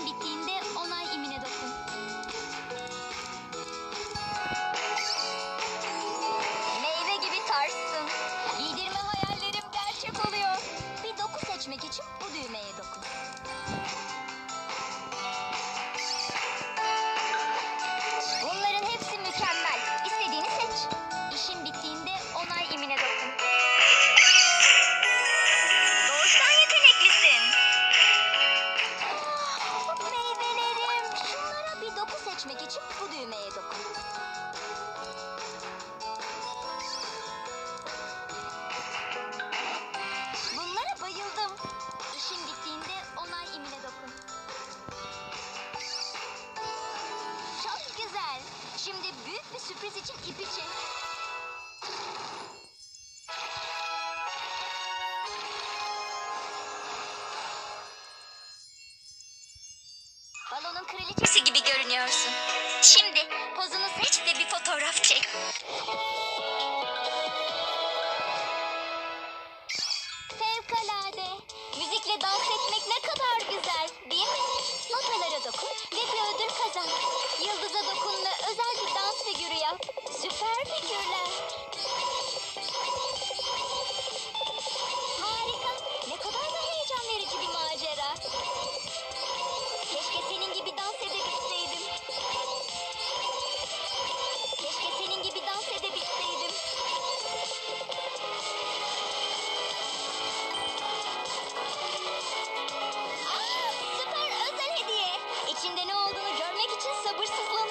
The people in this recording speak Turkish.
invité geçmek için bu düğmeye dokun. Bunlara bayıldım. İşin bittiğinde onay imine dokun. Çok güzel. Şimdi büyük bir sürpriz için ipi çek. Balonun kraliçesi gibi görünüyorsun. Şimdi pozunu seç de bir fotoğraf çek. Mrs.